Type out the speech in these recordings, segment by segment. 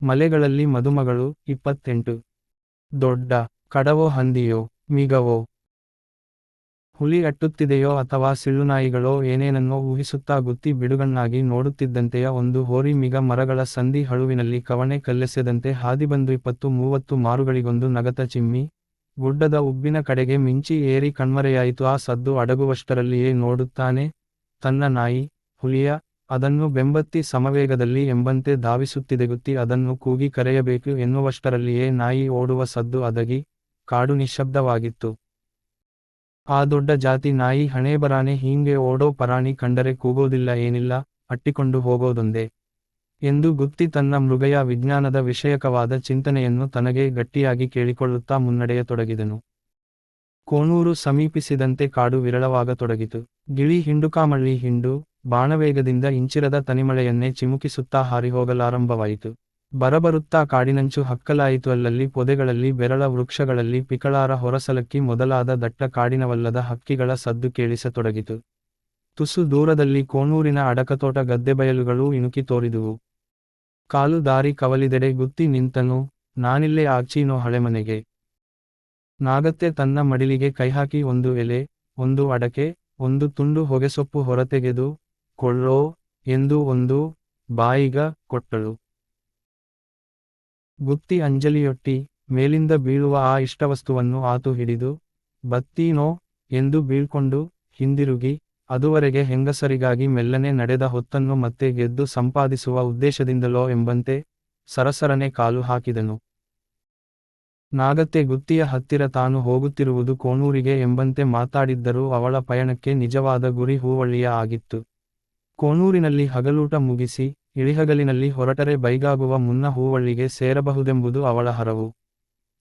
ಮಲೆಗಳಲ್ಲಿ ಮದುಮಗಳು ಇಪ್ಪತ್ತೆಂಟು. ದೊಡ್ಡ ಕಡವೋ ಹಂದಿಯೋ ಮಿಗವೋ? ಹುಲಿ ಅಟ್ಟುತ್ತಿದೆಯೋ ಅಥವಾ ಸಿಳ್ಳುನಾಯಿಗಳೋ ಏನೇನನ್ನೋ ಊಹಿಸುತ್ತಾ ಗುತ್ತಿ ಬಿಡುಗಣ್ಣಾಗಿ ನೋಡುತ್ತಿದ್ದಂತೆಯ ಒಂದು ಹೋರಿ ಮಿಗ ಮರಗಳ ಸಂಧಿ ಹಳುವಿನಲ್ಲಿ ಕವಣೆ ಕಲ್ಲೆಸೆದಂತೆ ಹಾದಿಬಂದು ಇಪ್ಪತ್ತು ಮೂವತ್ತು ಮಾರುಗಳಿಗೊಂದು ನಗತ ಚಿಮ್ಮಿ, ಗುಡ್ಡದ ಉಬ್ಬಿನ ಕಡೆಗೆ ಮಿಂಚಿ ಏರಿ ಕಣ್ಮರೆಯಾಯಿತು ಆ ಸದ್ದು ಅಡಗುವಷ್ಟರಲ್ಲಿಯೇ ನೋಡುತ್ತಾನೆ. ತನ್ನ ನಾಯಿ ಹುಲಿಯ ಅದನ್ನು ಬೆಂಬತ್ತಿ ಸಮವೇಗದಲ್ಲಿ ಎಂಬಂತೆ ಧಾವಿಸುತ್ತಿದೆಗುತ್ತಿ ಅದನ್ನು ಕೂಗಿ ಕರೆಯಬೇಕು ಎನ್ನುವಷ್ಟರಲ್ಲಿಯೇ ನಾಯಿ ಓಡುವ ಸದ್ದು ಅದಗಿ ಕಾಡು ನಿಶ್ಶಬ್ದವಾಗಿತ್ತು. ಆ ದೊಡ್ಡ ಜಾತಿ ನಾಯಿ ಹಣೇಬರಾನೆ ಹೀಂಗೆ ಓಡೋ ಪರಾಣಿ ಕಂಡರೆ ಕೂಗೋದಿಲ್ಲ ಏನಿಲ್ಲ ಅಟ್ಟಿಕೊಂಡು ಹೋಗೋದೊಂದೇ. ಎಂದು ಗುತ್ತಿ ತನ್ನ ಮೃಗಯ ವಿಜ್ಞಾನದ ವಿಷಯಕವಾದ ಚಿಂತನೆಯನ್ನು ತನಗೆ ಗಟ್ಟಿಯಾಗಿ ಕೇಳಿಕೊಳ್ಳುತ್ತಾ ಮುನ್ನಡೆಯತೊಡಗಿದನು ಕೋನೂರು ಸಮೀಪಿಸಿದಂತೆ ಕಾಡು ವಿರಳವಾಗತೊಡಗಿತು. ಗಿಳಿ ಹಿಂಡುಕಾಮಳ್ಳಿ ಹಿಂಡು ಬಾಣವೇಗದಿಂದ ಇಂಚಿರದ ತನಿಮಳೆಯನ್ನೇ ಚಿಮುಕಿಸುತ್ತಾ ಹಾರಿಹೋಗಲಾರಂಭವಾಯಿತು. ಬರಬರುತ್ತಾ ಕಾಡಿನಂಚು ಹಕ್ಕಲಾಯಿತು. ಅಲ್ಲಲ್ಲಿ ಪೊದೆಗಳಲ್ಲಿ ಬೆರಳ ವೃಕ್ಷಗಳಲ್ಲಿ ಪಿಕಳಾರ ಹೊರಸಲಕ್ಕಿ ಮೊದಲಾದ ದಟ್ಟ ಕಾಡಿನವಲ್ಲದ ಹಕ್ಕಿಗಳ ಸದ್ದು ಕೇಳಿಸತೊಡಗಿತು. ತುಸು ದೂರದಲ್ಲಿ ಕೋಣೂರಿನ ಅಡಕತೋಟ ಗದ್ದೆಬಯಲುಗಳೂ ಇಣುಕಿ ತೋರಿದುವು. ಕಾಲು ದಾರಿ ಕವಲಿದೆಡೆ ಗುತ್ತಿ ನಿಂತನು. ನಾನಿಲ್ಲೇ ಆಚೀನೋ ಹಳೆಮನೆಗೆ. ನಾಗತ್ತೆ ತನ್ನ ಮಡಿಲಿಗೆ ಕೈಹಾಕಿ ಒಂದು ಎಲೆ, ಒಂದು ಅಡಕೆ, ಒಂದು ತುಂಡು ಹೊಗೆಸೊಪ್ಪು ಹೊರತೆಗೆದು ಕೊಳ್ಳೋ ಎಂದು ಒಂದು ಬಾಯಿಗ ಕೊಟ್ಟಳು. ಗುತ್ತಿ ಅಂಜಲಿಯೊಟ್ಟಿ ಮೇಲಿಂದ ಬೀಳುವ ಆ ಇಷ್ಟವಸ್ತುವನ್ನು ಆತು ಹಿಡಿದು ಬತ್ತೀನೋ ಎಂದು ಬೀಳ್ಕೊಂಡು ಹಿಂದಿರುಗಿ, ಅದುವರೆಗೆ ಹೆಂಗಸರಿಗಾಗಿ ಮೆಲ್ಲನೆ ನಡೆದ ಹೊತ್ತನ್ನು ಮತ್ತೆ ಗೆದ್ದು ಸಂಪಾದಿಸುವ ಉದ್ದೇಶದಿಂದಲೋ ಎಂಬಂತೆ ಸರಸರನೆ ಕಾಲು ಹಾಕಿದನು. ನಾಗತ್ತೆ ಗುತ್ತಿಯ ಹತ್ತಿರ ತಾನು ಹೋಗುತ್ತಿರುವುದು ಕೋಣೂರಿಗೆ ಎಂಬಂತೆ ಮಾತಾಡಿದ್ದರೂ ಅವಳ ಪಯಣಕ್ಕೆ ನಿಜವಾದ ಗುರಿ ಹೂವಳ್ಳಿಯ ಆಗಿತ್ತು. ಕೋಣೂರಿನಲ್ಲಿ ಹಗಲೂಟ ಮುಗಿಸಿ, ಇಳಿಹಗಲಿನಲ್ಲಿ ಹೊರಟರೆ ಬೈಗಾಗುವ ಮುನ್ನ ಹೂವಳ್ಳಿಗೆ ಸೇರಬಹುದೆಂಬುದು ಅವಳ ಹರವು.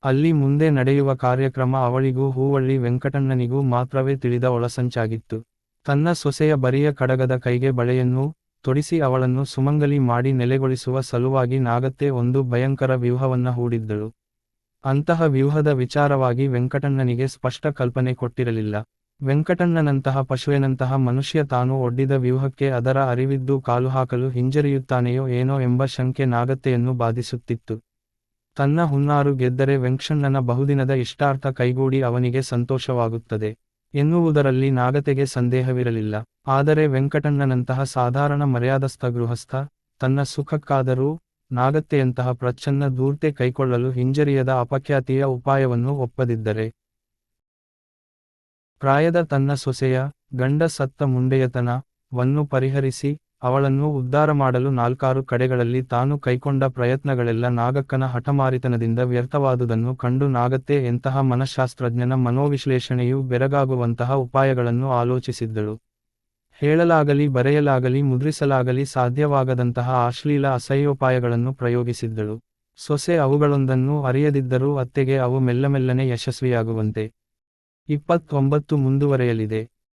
ಅಲ್ಲಿ ಮುಂದೆ ನಡೆಯುವ ಕಾರ್ಯಕ್ರಮ ಅವಳಿಗೂ ಹೂವಳ್ಳಿ ವೆಂಕಟಣ್ಣನಿಗೂ ಮಾತ್ರವೇ ತಿಳಿದ ಒಳಸಂಚಾಗಿತ್ತು. ತನ್ನ ಸೊಸೆಯ ಬರಿಯ ಕಡಗದ ಕೈಗೆ ಬಳೆಯನ್ನು, ತೊಡಿಸಿ ಅವಳನ್ನು ಸುಮಂಗಲಿ ಮಾಡಿ ನೆಲೆಗೊಳಿಸುವ ಸಲುವಾಗಿ ನಾಗತ್ತೆ ಒಂದು ಭಯಂಕರ ವ್ಯೂಹವನ್ನ ಹೂಡಿದ್ದಳು. ಅಂತಹ ವ್ಯೂಹದ ವಿಚಾರವಾಗಿ ವೆಂಕಟಣ್ಣನಿಗೆ ಸ್ಪಷ್ಟ ಕಲ್ಪನೆ ಕೊಟ್ಟಿರಲಿಲ್ಲ. ವೆಂಕಟಣ್ಣನಂತಹ ಪಶುವಿನಂತಹ ಮನುಷ್ಯ ತಾನು ಒಡ್ಡಿದ ವ್ಯೂಹಕ್ಕೆ ಅದರ ಅರಿವಿದ್ದು ಕಾಲು ಹಾಕಲು ಹಿಂಜರಿಯುತ್ತಾನೆಯೋ ಏನೋ ಎಂಬ ಶಂಕೆ ನಾಗತ್ತೆಯನ್ನು ಬಾಧಿಸುತ್ತಿತ್ತು. ತನ್ನ ಹುನ್ನಾರು ಗೆದ್ದರೆ ವೆಂಕಣ್ಣನ ಬಹುದಿನದ ಇಷ್ಟಾರ್ಥ ಕೈಗೂಡಿ ಅವನಿಗೆ ಸಂತೋಷವಾಗುತ್ತದೆ. ಎನ್ನುವುದರಲ್ಲಿ ನಾಗತೆಗೆ ಸಂದೇಹವಿರಲಿಲ್ಲ. ಆದರೆ ವೆಂಕಟಣ್ಣನಂತಹ ಸಾಧಾರಣ ಮರ್ಯಾದಸ್ಥ ಗೃಹಸ್ಥ, ತನ್ನ ಸುಖಕ್ಕಾದರೂ ನಾಗತ್ತೆಯಂತಹ ಪ್ರಚ್ಛನ್ನ ಧೂರ್ತೆ ಕೈಕೊಳ್ಳಲು ಹಿಂಜರಿಯದ ಅಪಖ್ಯಾತಿಯ ಉಪಾಯವನ್ನು ಒಪ್ಪದಿದ್ದರೆ ಪ್ರಾಯದ ತನ್ನ ಸೊಸೆಯ, ಗಂಡ ಸತ್ತ ಮುಂಡೆಯತನ, ವನ್ನು ಪರಿಹರಿಸಿ, ಅವಳನ್ನು ಉದ್ಧಾರ ಮಾಡಲು ನಾಲ್ಕಾರು ಕಡೆಗಳಲ್ಲಿ ತಾನು ಕೈಕೊಂಡ ಪ್ರಯತ್ನಗಳೆಲ್ಲ ನಾಗಕ್ಕನ ಹಠಮಾರಿತನದಿಂದ ವ್ಯರ್ಥವಾದುದನ್ನು ಕಂಡು ನಾಗತ್ತೆ ಎಂತಹ ಮನಃಶಾಸ್ತ್ರಜ್ಞನ ಮನೋವಿಶ್ಲೇಷಣೆಯು ಬೆರಗಾಗುವಂತಹ ಉಪಾಯಗಳನ್ನು ಆಲೋಚಿಸಿದ್ದಳು. ಹೇಳಲಾಗಲಿ ಬರೆಯಲಾಗಲಿ ಮುದ್ರಿಸಲಾಗಲಿ ಸಾಧ್ಯವಾಗದಂತಹ ಅಶ್ಲೀಲ ಅಸಹ್ಯೋಪಾಯಗಳನ್ನು ಪ್ರಯೋಗಿಸಿದ್ದಳು. ಸೊಸೆ ಅವುಗಳೊಂದನ್ನು ಅರಿಯದಿದ್ದರೂ ಅತ್ತೆಗೆ ಅವು ಮೆಲ್ಲಮೆಲ್ಲನೆ ಯಶಸ್ವಿಯಾಗುವಂತೆ. ಇಪ್ಪತ್ತೊಂಬತ್ತು ಮುಂದುವರೆಯಲಿದೆ.